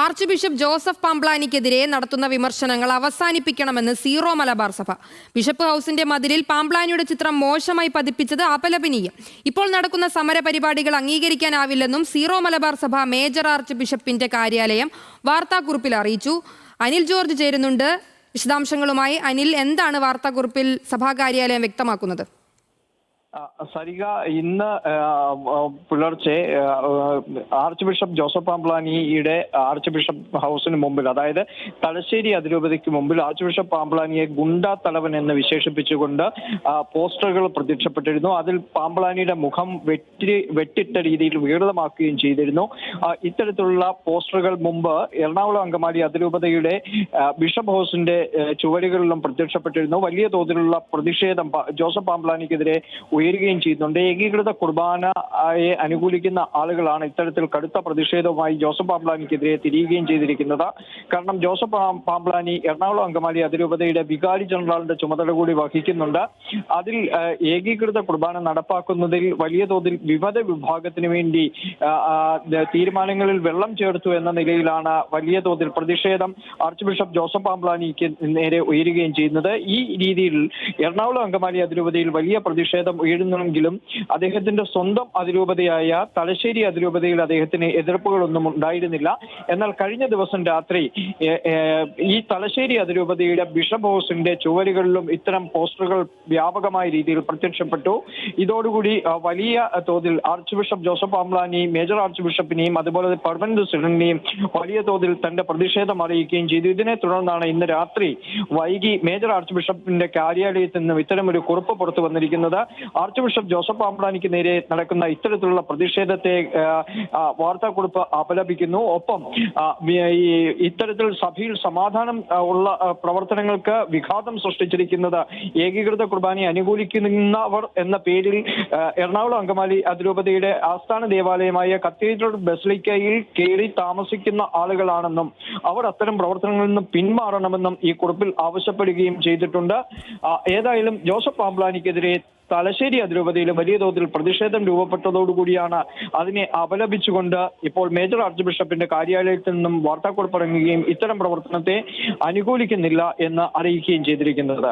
Arch bishop Joseph പാംപ്ലാനിക്കെതിരെ നടത്തുന്ന വിമർശനങ്ങൾ അവസാനിപ്പിക്കണമെന്ന് സീറോ മലബാർ സഭ. ബിഷപ്പ് ഹൗസിന്റെ മതിലിൽ പാംപ്ലാനിയുടെ ചിത്രം മോശമായി പതിപ്പിച്ചത് അപലപനീയം. ഇപ്പോൾ നടക്കുന്ന സമര പരിപാടികൾ അംഗീകരിക്കാനാവില്ലെന്നും സീറോ മലബാർ സഭ മേജർ ആർച്ച് ബിഷപ്പിന്റെ കാര്യാലയം വാർത്താക്കുറിപ്പിൽ അറിയിച്ചു. അനിൽ ജോർജ് ചേരുന്നുണ്ട്. വിശദാംശങ്ങളുമായി അനിൽ എന്താണ് വാർത്താക്കുറിപ്പിൽ സഭാ കാര്യാലയം വ്യക്തമാക്കുന്നത്? സരിക ഇന്ന് പുലർച്ചെ ആർച്ച് ബിഷപ്പ് ജോസഫ് പാംപ്ലാനിയുടെ ആർച്ച് ബിഷപ്പ് ഹൗസിന് മുമ്പിൽ അതായത് തലശ്ശേരി അതിരൂപതയ്ക്ക് മുമ്പിൽ ആർച്ച് ബിഷപ്പ് പാംപ്ലാനിയെ ഗുണ്ട തലവൻ എന്ന് വിശേഷിപ്പിച്ചുകൊണ്ട് പോസ്റ്ററുകൾ പ്രത്യക്ഷപ്പെട്ടിരുന്നു. അതിൽ പാംപ്ലാനിയുടെ മുഖം വെട്ടി വെട്ടിട്ട രീതിയിൽ വികൃതമാക്കുകയും ചെയ്തിരുന്നു. ഇത്തരത്തിലുള്ള പോസ്റ്ററുകൾ മുമ്പ് എറണാകുളം അങ്കമാലി അതിരൂപതയുടെ ബിഷപ്പ് ഹൗസിന്റെ ചുവരുകളിലും പ്രത്യക്ഷപ്പെട്ടിരുന്നു. വലിയ തോതിലുള്ള പ്രതിഷേധം ജോസഫ് പാംപ്ലാനിക്കെതിരെ ഉയരുകയും ചെയ്യുന്നുണ്ട്. ഏകീകൃത കുർബാനയെ അനുകൂലിക്കുന്ന ആളുകളാണ് ഇത്തരത്തിൽ കടുത്ത പ്രതിഷേധവുമായി ജോസഫ് പാംപ്ലാനിക്കെതിരെ തിരിയുകയും ചെയ്തിരിക്കുന്നത്. കാരണം ജോസഫ് പാംപ്ലാനി എറണാകുളം അങ്കമാലി അതിരൂപതയുടെ വികാരി ജനറലിന്റെ ചുമതല കൂടി വഹിക്കുന്നുണ്ട്. അതിൽ ഏകീകൃത കുർബാന നടപ്പാക്കുന്നതിൽ വലിയ തോതിൽ വിമത വിഭാഗത്തിന് വേണ്ടി തീരുമാനങ്ങളിൽ വെള്ളം ചേർത്തു എന്ന നിലയിലാണ് വലിയ തോതിൽ പ്രതിഷേധം ആർച്ച് ബിഷപ്പ് ജോസഫ് പാംപ്ലാനിക്ക് നേരെ ഉയരുകയും ചെയ്യുന്നത്. ഈ രീതിയിൽ എറണാകുളം അങ്കമാലി അതിരൂപതയിൽ വലിയ പ്രതിഷേധം ഉയരുന്നെങ്കിലും അദ്ദേഹത്തിന്റെ സ്വന്തം അതിരൂപതയായ തലശ്ശേരി അതിരൂപതയിൽ അദ്ദേഹത്തിന് എതിർപ്പുകളൊന്നും ഉണ്ടായിരുന്നില്ല. എന്നാൽ കഴിഞ്ഞ ദിവസം രാത്രി ഈ തലശ്ശേരി അതിരൂപതയുടെ ബിഷപ്പ് ഹൗസിന്റെ ചുവരുകളിലും ഇത്തരം പോസ്റ്ററുകൾ വ്യാപകമായ രീതിയിൽ പ്രത്യക്ഷപ്പെട്ടു. ഇതോടുകൂടി വലിയ തോതിൽ ആർച്ച് ബിഷപ്പ് ജോസഫ് ആംലാനിയും മേജർ ആർച്ച് ബിഷപ്പിനെയും അതുപോലെ പെർമനന്റ് പ്രസിഡന്റിനെയും വലിയ തോതിൽ തന്റെ പ്രതിഷേധം അറിയിക്കുകയും ചെയ്തു. ഇതിനെ തുടർന്നാണ് ഇന്ന് രാത്രി വൈകി മേജർ ആർച്ച് ബിഷപ്പിന്റെ കാര്യാലയത്തിൽ നിന്നും ഇത്തരം ഒരു കുറിപ്പ് പുറത്തു വന്നിരിക്കുന്നത്. ആർച്ച് ബിഷപ്പ് ജോസഫ് പാംപ്ലാനിക്ക് നേരെ നടക്കുന്ന ഇത്തരത്തിലുള്ള പ്രതിഷേധത്തെ വാർത്താക്കുറിപ്പ് അപലപിക്കുന്നു. ഒപ്പം ഈ ഇത്തരത്തിൽ സഭയിൽ സമാധാനം ഉള്ള പ്രവർത്തനങ്ങൾക്ക് വിഘാതം സൃഷ്ടിച്ചിരിക്കുന്നത് ഏകീകൃത കുർബാനയെ അനുകൂലിക്കുന്നവർ എന്ന പേരിൽ എറണാകുളം അങ്കമാലി അതിരൂപതയുടെ ആസ്ഥാന ദേവാലയമായ കത്തീഡ്രൽ ബസിലിക്കയിൽ കയറി താമസിക്കുന്ന ആളുകളാണെന്നും അവർ അത്തരം പ്രവർത്തനങ്ങളിൽ നിന്ന് പിന്മാറണമെന്നും ഈ കുറിപ്പിൽ ആവശ്യപ്പെടുകയും ചെയ്തിട്ടുണ്ട്. ഏതായാലും ജോസഫ് പാംപ്ലാനിക്കെതിരെ തലശ്ശേരി അതിരൂപതയിൽ വലിയ തോതിൽ പ്രതിഷേധം രൂപപ്പെട്ടതോടുകൂടിയാണ് അതിനെ അപലപിച്ചുകൊണ്ട് ഇപ്പോൾ മേജർ ആർച്ച് ബിഷപ്പിന്റെ കാര്യാലയത്തിൽ നിന്നും വാർത്താക്കുറിപ്പ് ഇറങ്ങുകയും ഇത്തരം പ്രവർത്തനത്തെ അനുകൂലിക്കുന്നില്ല എന്ന് അറിയിക്കുകയും ചെയ്തിരിക്കുന്നത്.